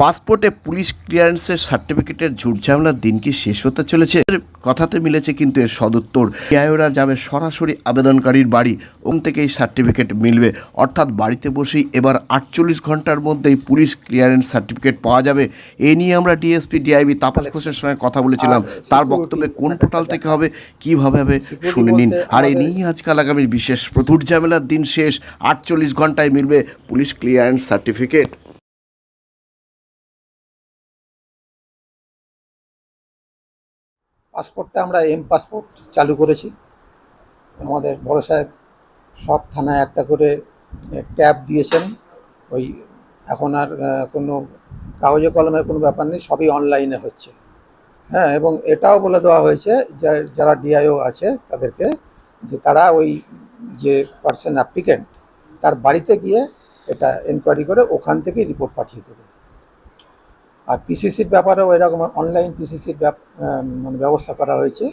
পাসপোর্টে পুলিশ ক্লিয়ারেন্সের সার্টিফিকেটের ঝুটঝামেলার দিন কি শেষ হতে চলেছে? এর কথাতে মিলেছে কিন্তু এর সদুত্তর। ডিআইওরা যাবে সরাসরি আবেদনকারীর বাড়ি ওম থেকে এই সার্টিফিকেট মিলবে। অর্থাৎ বাড়িতে বসেই এবার আটচল্লিশ ঘণ্টার মধ্যেই পুলিশ ক্লিয়ারেন্স সার্টিফিকেট পাওয়া যাবে। এ নিয়ে আমরা ডিএসপি ডিআইবি তাপস ঘোষের সঙ্গে কথা বলেছিলাম। তার বক্তব্যে কোন পোর্টাল থেকে হবে কীভাবে হবে শুনে নিন। আর এ নিয়েই আজকাল আগামী বিশেষ প্রচুর ঝামেলার দিন শেষ। আটচল্লিশ ঘন্টায় মিলবে পুলিশ ক্লিয়ারেন্স সার্টিফিকেট। পাসপোর্টটা আমরা এম পাসপোর্ট চালু করেছি। আমাদের বড় সাহেব সব থানায় একটা করে ট্যাব দিয়েছেন। ওই এখন আর কোনো কাগজে কলমের কোনো ব্যাপার নেই, সবই অনলাইনে হচ্ছে। হ্যাঁ এবং এটাও বলে দেওয়া হয়েছে যারা ডিআইও আছে তাদেরকে, যে তারা ওই যে পার্সন অ্যাপ্লিকেন্ট, তার বাড়িতে গিয়ে এটা এনকোয়ারি করে, ওখান থেকেই রিপোর্ট পাঠিয়ে দেবে। আর পিসিসির ব্যাপারেও এরকম অনলাইন পিসিসির মানে ব্যবস্থা করা হয়েছে।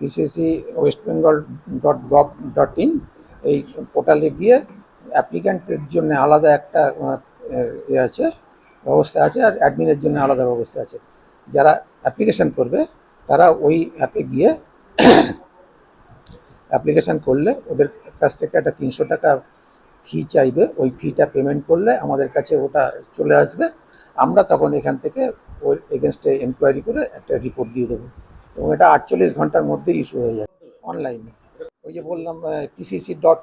PCC West Bengal dot gov dot in এই পোর্টালে গিয়ে অ্যাপ্লিক্যান্টের জন্য আলাদা একটা এ আছে, ব্যবস্থা আছে আর অ্যাডমিনের জন্য আলাদা ব্যবস্থা আছে। যারা অ্যাপ্লিকেশান করবে, তারা ওই অ্যাপে গিয়ে অ্যাপ্লিকেশান করলে ওদের কাছ থেকে একটা তিনশো টাকা ফি চাইবে। ওই ফিটা পেমেন্ট করলে আমাদের কাছে ওটা চলে আসবে। আমরা তখন এখান থেকে ওই এগেনস্টে এনকোয়ারি করে একটা রিপোর্ট দিয়ে দেবো। এবং এটা আটচল্লিশ ঘণ্টার মধ্যে ইস্যু হয়ে যাবে অনলাইনে ওই যে বললাম PCC dot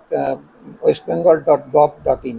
West Bengal dot gov dot in